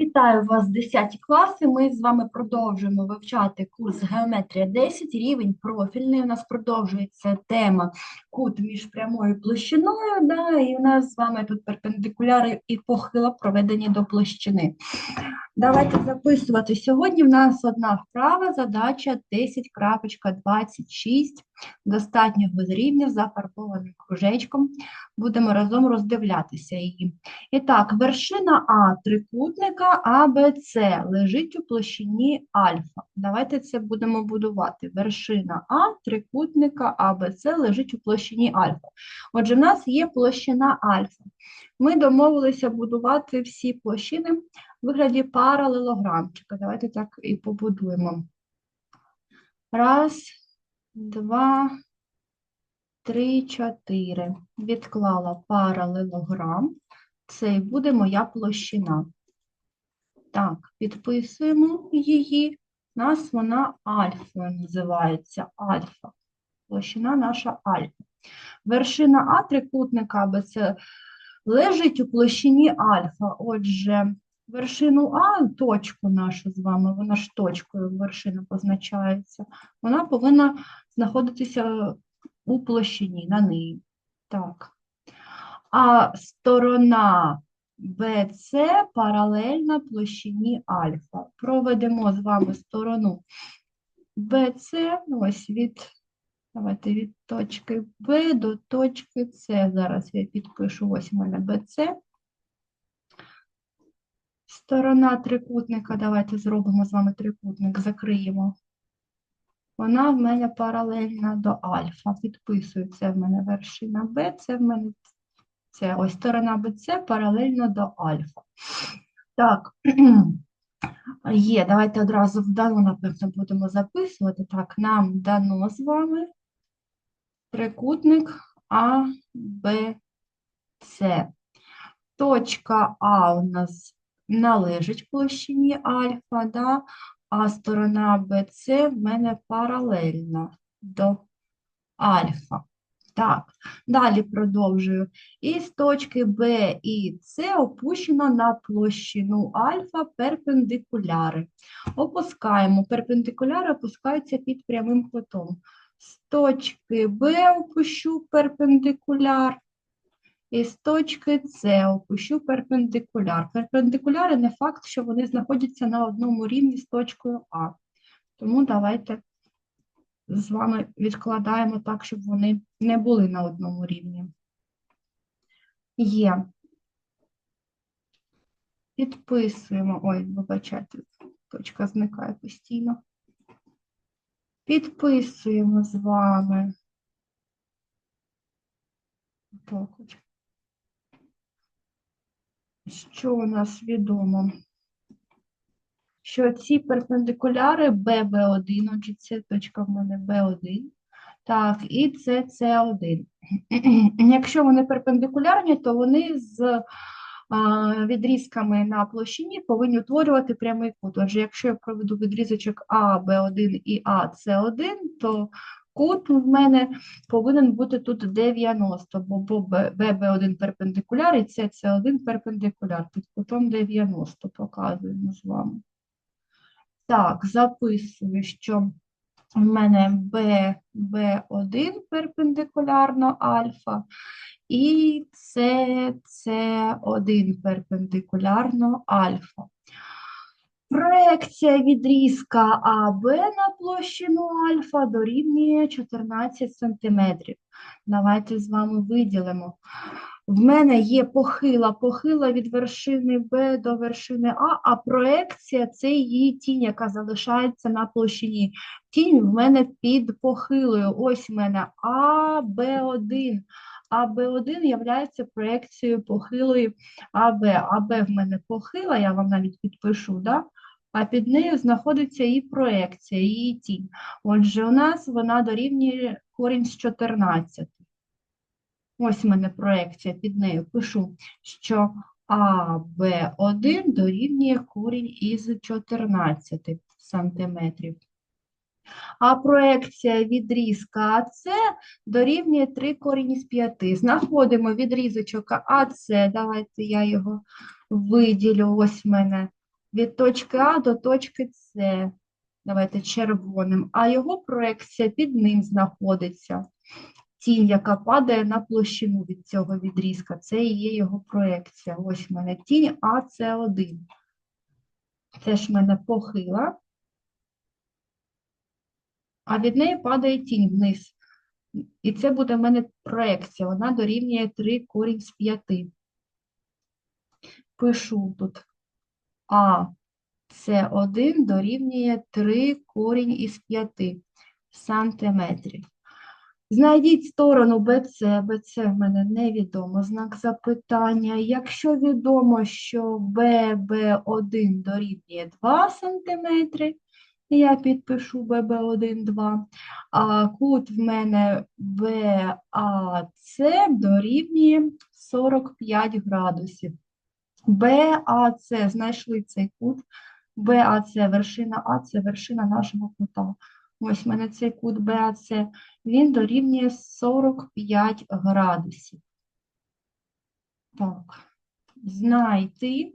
Вітаю вас, 10 класи. Ми з вами продовжуємо вивчати курс Геометрія 10, рівень профільний. У нас продовжується тема кут між прямою площиною. Да, і у нас з вами тут перпендикуляри і похила проведені до площини. Давайте записувати. Сьогодні в нас одна вправа, задача 10.26. Достатньо без рівня, зафарбованим кружечком. Будемо разом роздивлятися її. І так, вершина А трикутника АБЦ лежить у площині альфа. Давайте це будемо будувати. Вершина А трикутника АБЦ лежить у площині альфа. Отже, в нас є площина альфа. Ми домовилися будувати всі площини вигляді паралелограмчика. Давайте так і побудуємо. Раз, два, три, чотири. Відклала паралелограм. Це і буде моя площина. Так, підписуємо її. У нас вона альфа називається альфа. Площина наша альфа. Вершина А трикутника АБЦ лежить у площині альфа. Отже, вершину А, точку нашу з вами, вона ж точкою вершина позначається, вона повинна знаходитися у площині, на неї. Так. А сторона BC паралельна площині альфа. Проведемо з вами сторону BC, ось від, давайте від точки B до точки С. Зараз я підпишу, ось у мене BC. Сторона трикутника, давайте зробимо з вами трикутник, закриємо. Вона в мене паралельна до альфа. Підписую, це в мене вершина Б, це в мене це ось сторона БЦ паралельно до альфа. Так, є, давайте одразу вдано, напевно, будемо записувати. Так, нам дано з вами трикутник А, Б, С. Точка А у нас належить площині альфа, да? а сторона BC в мене паралельна до альфа. Так, далі продовжую. І з точки B і С опущено на площину альфа перпендикуляри. Опускаємо. Перпендикуляри опускаються під прямим кутом. З точки B опущу перпендикуляр. І з точки С опущу перпендикуляр. Перпендикуляри не факт, що вони знаходяться на одному рівні з точкою А. Тому давайте з вами відкладаємо так, щоб вони не були на одному рівні. Є. Підписуємо. Ой, вибачайте, точка зникає постійно. Підписуємо з вами. От. Що у нас відомо? Що ці перпендикуляри BB1, отже, це точка в мене B1, так, і це C1. Якщо вони перпендикулярні, то вони з відрізками на площині повинні утворювати прямий кут. Отже, якщо я проведу відрізочок А, Б1 і А, С1, то кут в мене повинен бути тут 90, бо ББ1 перпендикуляр і СС1 перпендикуляр. Під кутом 90 показуємо з вами. Так, записую, що в мене Б, Б1 перпендикулярно альфа і С, С1 перпендикулярно альфа. Проекція відрізка АБ на площину альфа дорівнює 14 см. Давайте з вами виділимо. В мене є похила, похила від вершини Б до вершини А, а проекція це її тінь, яка залишається на площині. Тінь в мене під похилою. Ось в мене АБ1. АБ1 є проекцією похилої АБ. АБ в мене похила, я вам навіть підпишу, да? А під нею знаходиться і проекція, її тінь. Отже, у нас вона дорівнює корінь з 14. Ось в мене проекція під нею. Пишу, що АБ1 дорівнює корінь із 14 сантиметрів. А проекція відрізка АС дорівнює 3 корінь із 5. Знаходимо відрізочок АС, давайте я його виділю. Ось в мене від точки А до точки С. Давайте червоним. А його проекція під ним знаходиться. Тінь, яка падає на площину від цього відрізка. Це і є його проекція. Ось в мене тінь АС1. Це ж в мене похила. А від неї падає тінь вниз. І це буде в мене проекція. Вона дорівнює 3 корінь з 5. Пишу тут А С1 дорівнює 3 корінь із 5 сантиметрів. Знайдіть сторону БЦ. БЦ в мене невідомо, знак запитання. Якщо відомо, що ББ1 дорівнює 2 см, я підпишу ББ1, 2, а кут в мене БАЦ дорівнює 45 градусів. БАЦ, знайшли цей кут. БАЦ, вершина А, це вершина нашого кута. Ось в мене цей кут БАЦ, він дорівнює 45 градусів. Так, знайти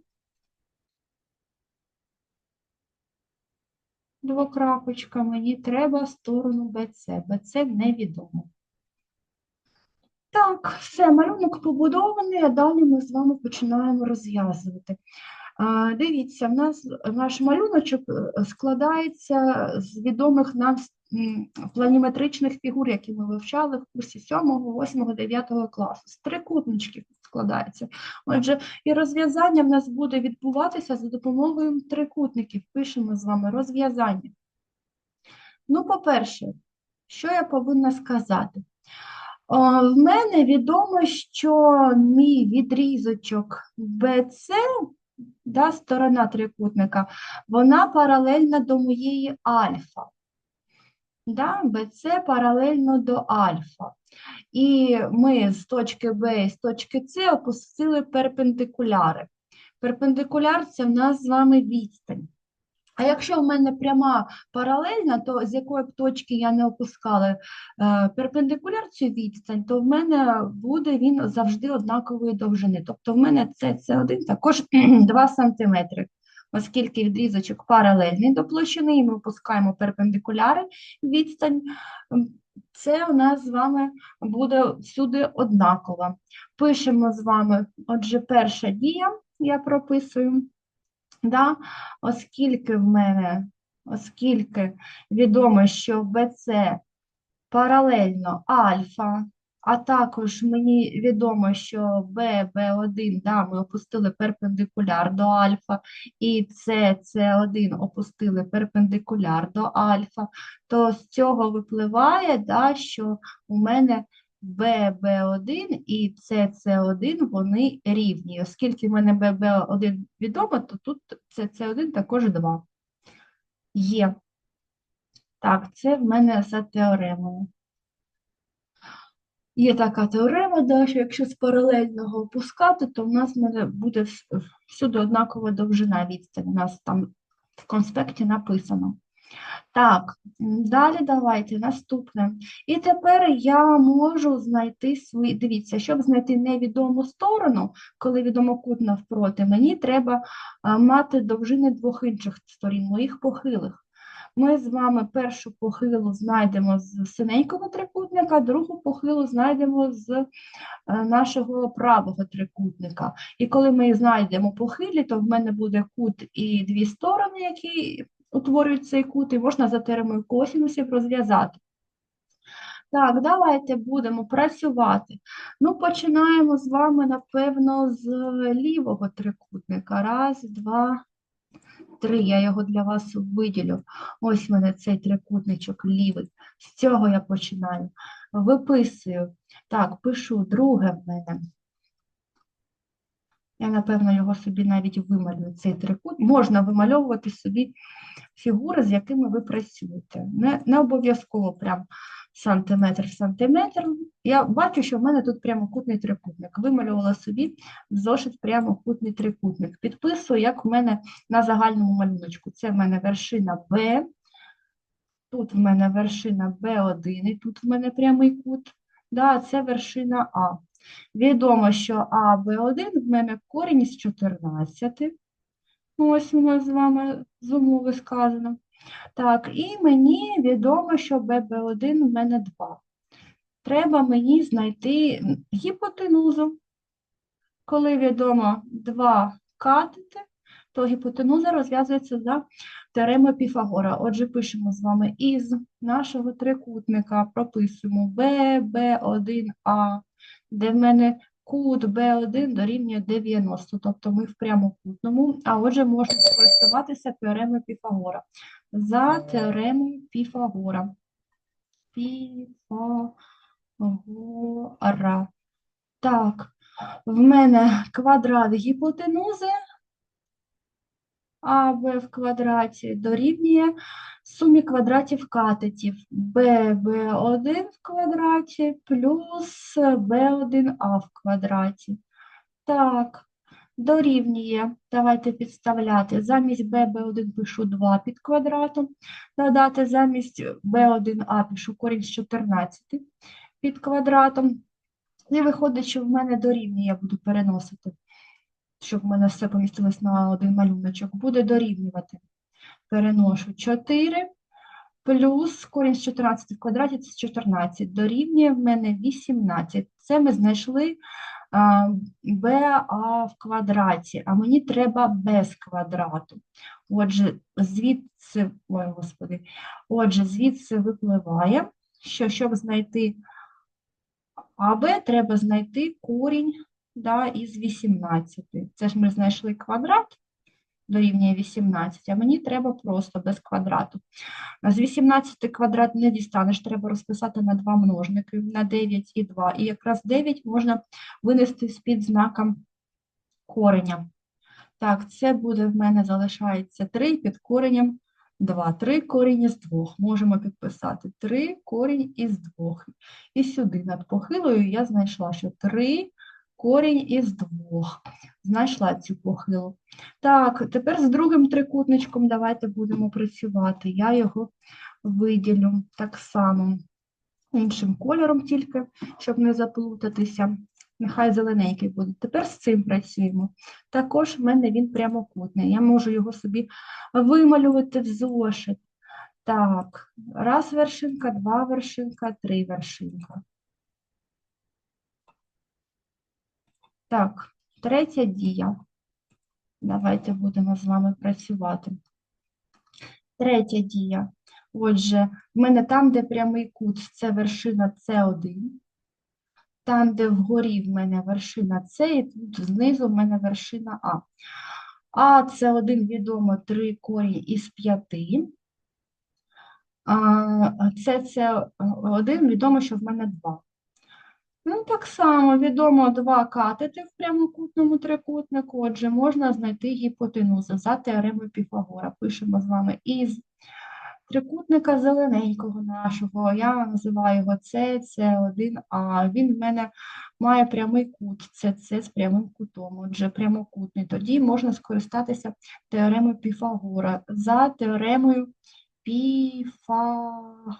двокрапочка, мені треба сторону БЦ. БЦ невідомо. Так, все, малюнок побудований, а далі ми з вами починаємо розв'язувати. Дивіться, в нас наш малюночок е, складається з відомих нам планіметричних фігур, які ми вивчали в курсі 7, 8, 9 класу. З трикутничків складається. Отже, і розв'язання в нас буде відбуватися за допомогою трикутників. Пишемо з вами розв'язання. Ну, по-перше, що я повинна сказати? О, В мене відомо, що мій відрізочок BC, да, сторона трикутника, вона паралельна до моєї альфа. Да, BC паралельно до альфа. І ми з точки Б і з точки С опустили перпендикуляри. Перпендикуляр це в нас з вами відстань. А якщо в мене пряма паралельна, то з якої б точки я не опускала е, перпендикуляр цю відстань, то в мене буде він завжди однакової довжини. Тобто в мене це, це один також 2 см. Оскільки відрізочок паралельний до площини, і ми опускаємо перпендикуляри відстань, це у нас з вами буде всюди однаково. Пишемо з вами, отже, перша дія, я прописую. Да? Оскільки в мене, оскільки відомо, що BC паралельно альфа, а також мені відомо, що B, B1, да, ми опустили перпендикуляр до альфа, і C, C1 опустили перпендикуляр до альфа, то з цього випливає, да, що у мене ББ1 і СС1 вони рівні. Оскільки в мене ББ1 відомо, то тут СС1 також 2. Є. Так, це в мене за теоремою. Є така теорема, да, що якщо з паралельного опускати, то в нас буде вс- всюди однакова довжина відстань. У нас там в конспекті написано. Так, далі давайте наступне. І тепер я можу знайти свої. Дивіться, щоб знайти невідому сторону, коли відомо кут навпроти, мені треба мати довжини двох інших сторін, моїх похилих. Ми з вами першу похилу знайдемо з синенького трикутника, другу похилу знайдемо з е, нашого правого трикутника. І коли ми знайдемо похилі, то в мене буде кут і дві сторони, які утворюють цей кут, і можна за теоремою косінусів розв'язати. Так, давайте будемо працювати. Ну, починаємо з вами, напевно, з лівого трикутника. Раз, два, три. Я його для вас виділю. Ось мене цей трикутничок лівий. З цього я починаю. Виписую. Так, пишу друге в мене. Я, напевно, його собі навіть вималюю, цей трикут. Можна вимальовувати собі фігури, з якими ви працюєте. Не, не обов'язково прям сантиметр в сантиметр. Я бачу, що в мене тут прямокутний трикутник. Вималювала собі в зошит прямокутний трикутник. Підписую, як в мене на загальному малюночку. Це в мене вершина Б, тут в мене вершина Б1, і тут в мене прямий кут. Да, це вершина А. Відомо, що А, Б1 в мене корінь із 14. Ось у нас з вами з умови сказано. Так, і мені відомо, що ББ1 у мене 2. Треба мені знайти гіпотенузу. Коли відомо 2 катети, то гіпотенуза розв'язується за теоремою Піфагора. Отже, пишемо з вами із нашого трикутника, прописуємо ББ1А, де в мене кут Б1 дорівнює 90, тобто ми в прямокутному, а отже, можна скористуватися теоремою Піфагора. За теоремою Піфагора. Піфагора. Так, в мене квадрат гіпотенузи АБ в квадраті дорівнює сумі квадратів катетів. ББ1 в квадраті плюс Б1А в квадраті. Так, дорівнює, давайте підставляти, замість ББ1 пишу 2 під квадратом, додати замість Б1А пишу корінь з 14 під квадратом. І виходить, що в мене дорівнює, я буду переносити, щоб в мене все помістилось на один малюночок, буде дорівнювати. Переношу 4 плюс корінь з 14 в квадраті це 14, дорівнює в мене 18. Це ми знайшли БА в квадраті, а мені треба без квадрату. Отже, звідси, ой, господи, отже, звідси випливає, що щоб знайти АБ, треба знайти корінь да, із 18. Це ж ми знайшли квадрат, дорівнює 18, а мені треба просто без квадрату. З 18 квадрат не дістанеш, треба розписати на два множники, на 9 і 2. І якраз 9 можна винести з-під знаком кореня. Так, це буде в мене залишається 3 під коренем 2. 3 корінь із 2. Можемо підписати 3 корінь із 2. І сюди над похилою я знайшла, що 3 корінь із 2. Знайшла цю похилу. Так, тепер з другим трикутничком давайте будемо працювати. Я його виділю так само іншим кольором тільки, щоб не заплутатися. Нехай зелененький буде. Тепер з цим працюємо. Також в мене він прямокутний. Я можу його собі вималювати в зошит. Так, раз вершинка, два вершинка, три вершинка. Так, третя дія. Давайте будемо з вами працювати. Третя дія. Отже, в мене там, де прямий кут, це вершина С1. Там, де вгорі в мене вершина С, і тут знизу в мене вершина А. А це 1 відомо 3 корінь із 5. А це це 1 відомо, що в мене 2. Ну, так само відомо два катети в прямокутному трикутнику, отже, можна знайти гіпотенузу за теоремою Піфагора. Пишемо з вами із трикутника зелененького нашого, я називаю його С, С1, а він в мене має прямий кут, СС з прямим кутом, отже, прямокутний. Тоді можна скористатися теоремою Піфагора за теоремою Піфагора.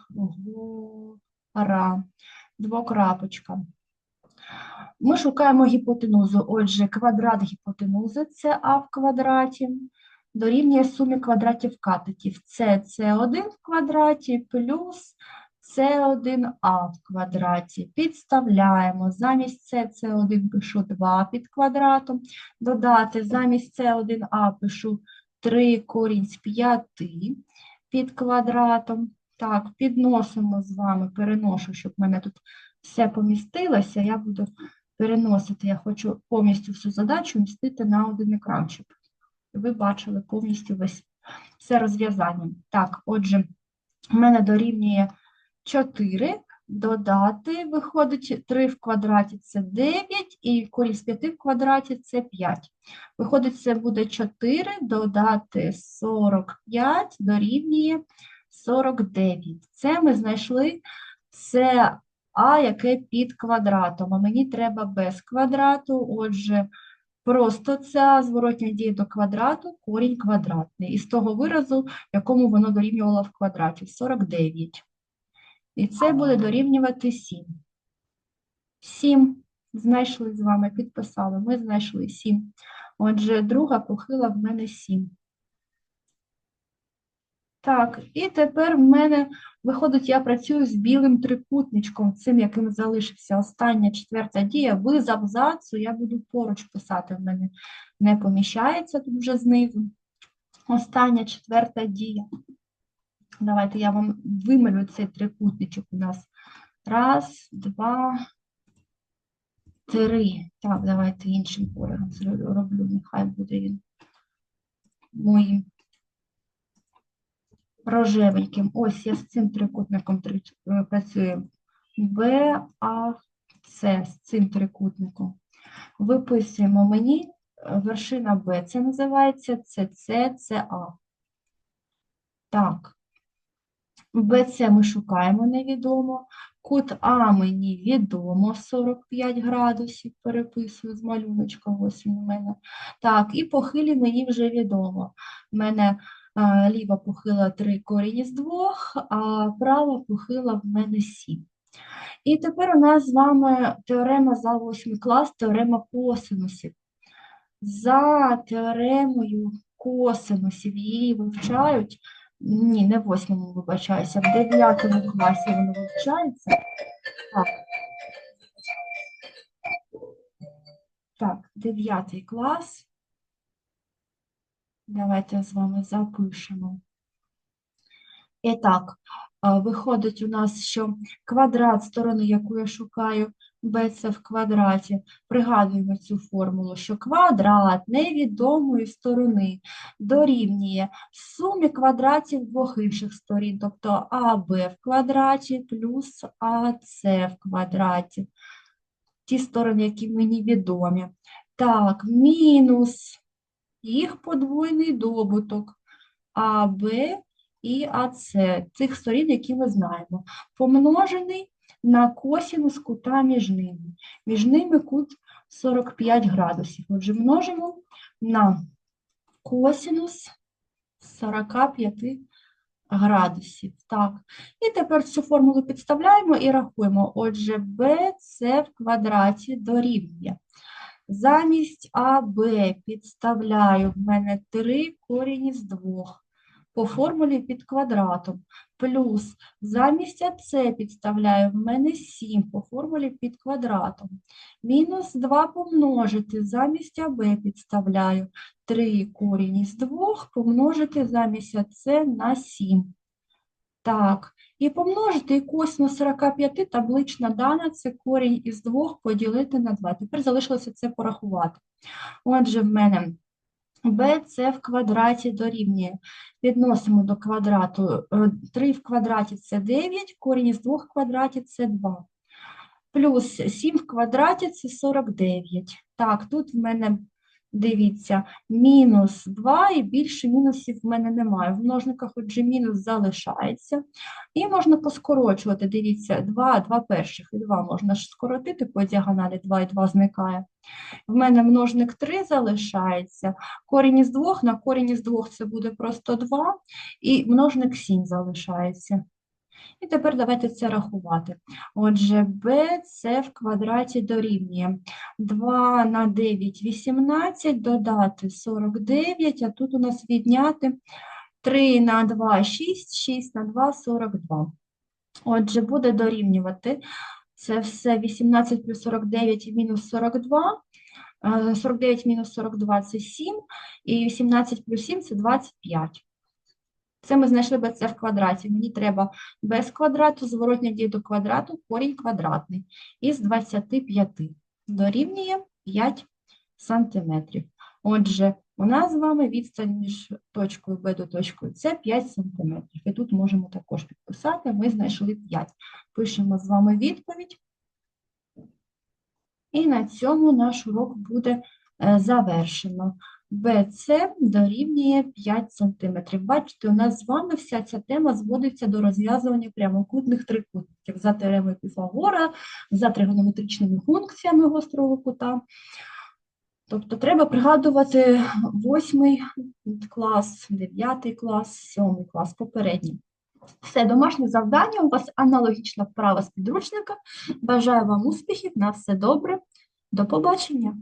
Двокрапочка. Ми шукаємо гіпотенузу. Отже, квадрат гіпотенузи це А в квадраті, дорівнює сумі квадратів катетів. Це С1 в квадраті плюс С1А в квадраті. Підставляємо. Замість С, С1 пишу 2 під квадратом. Додати замість С1А пишу 3 корінь з 5 під квадратом. Так, підносимо з вами, переношу, щоб в мене тут все помістилося. Я буду переносити, я хочу повністю всю задачу містити на один екранчик. Ви бачили повністю весь все розв'язання. Так, отже, в мене дорівнює 4, додати, виходить 3 в квадраті це 9, і корінь з 5 в квадраті це 5. Виходить, це буде 4, додати 45 дорівнює 49. Це ми знайшли це А, яке під квадратом, а мені треба без квадрату, отже, просто ця зворотня дія до квадрату, корінь квадратний. Із того виразу, якому воно дорівнювало в квадраті, 49. І це буде дорівнювати 7. 7. Знайшли з вами, підписали. Ми знайшли 7. Отже, друга похила в мене 7. Так, і тепер в мене виходить, я працюю з білим трикутничком, цим, яким залишився остання четверта дія. Ви з абзацу я буду поруч писати, в мене не поміщається тут вже знизу. Остання четверта дія. Давайте я вам вималю цей трикутничок у нас. Раз, два, три. Так, давайте іншим кольором зроблю, нехай буде він моїм рожевеньким. Ось я з цим трикутником е, працюю. С з цим трикутником. Виписуємо мені е, вершина Б. Це називається СС, СА. Так. БЦ ми шукаємо невідомо. Кут А мені відомо 45 градусів, переписую з малюночка, ось у мене. Так, і похилі мені вже відомо. У мене ліва похила 3 корінь із 2, а права похила в мене 7. І тепер у нас з вами теорема за 8 клас, теорема косинусів. За теоремою косинусів її вивчають ні, не в восьмому, вибачаюся, в дев'ятому класі воно вивчається. Так. Так, дев'ятий клас. Давайте з вами запишемо. І так, виходить у нас, що квадрат сторони, яку я шукаю, BC в квадраті. Пригадуємо цю формулу, що квадрат невідомої сторони дорівнює сумі квадратів двох інших сторін, тобто АБ в квадраті плюс АС в квадраті. Ті сторони, які мені відомі. Так, мінус їх подвойний добуток АБ і АС, цих сторін, які ми знаємо, помножений на косінус кута між ними. Між ними кут 45 градусів. Отже, множимо на косінус 45 градусів. Так. І тепер цю формулу підставляємо і рахуємо. Отже, BC в квадраті дорівнює. Замість АБ підставляю в мене 3 корінь із 2 по формулі під квадратом. Плюс замість АЦ підставляю в мене 7 по формулі під квадратом. Мінус 2 помножити замість АБ підставляю 3 корінь із 2 помножити замість АЦ на 7. Так, і помножити косинус 45 таблична дана, це корінь із 2 поділити на 2. Тепер залишилося це порахувати. Отже, в мене BC в квадраті дорівнює. Відносимо до квадрату. 3 в квадраті це 9, корінь із 2 в квадраті це 2. Плюс 7 в квадраті це 49. Так, тут в мене, дивіться, мінус 2 і більше мінусів в мене немає. В множниках, отже, мінус залишається. І можна поскорочувати, дивіться, 2, 2 перших і 2 можна ж скоротити по діагоналі, 2 і 2 зникає. В мене множник 3 залишається, корінь із 2 на корінь із 2 це буде просто 2, і множник 7 залишається. І тепер давайте це рахувати. Отже, BC в квадраті дорівнює 2 на 9 – 18, додати 49, а тут у нас відняти 3 на 2 – 6, 6 на 2 – 42. Отже, буде дорівнювати це все 18 плюс 49 мінус 42. Е, 49 мінус 42 – це 7, і 18 плюс 7 – це 25. Це ми знайшли BC в квадраті. Мені треба без квадрату, зворотня дія до квадрату, корінь квадратний із 25 дорівнює 5 сантиметрів. Отже, у нас з вами відстань між точкою Б до точкою С 5 сантиметрів. І тут можемо також підписати, ми знайшли 5. Пишемо з вами відповідь. І на цьому наш урок буде е, завершено. BC дорівнює 5 см. Бачите, у нас з вами вся ця тема зводиться до розв'язування прямокутних трикутників за теоремою Піфагора, за тригонометричними функціями гострого кута. Тобто треба пригадувати 8 клас, 9 клас, 7 клас, попередній. Все, домашнє завдання у вас аналогічна вправа з підручника. Бажаю вам успіхів, на все добре. До побачення!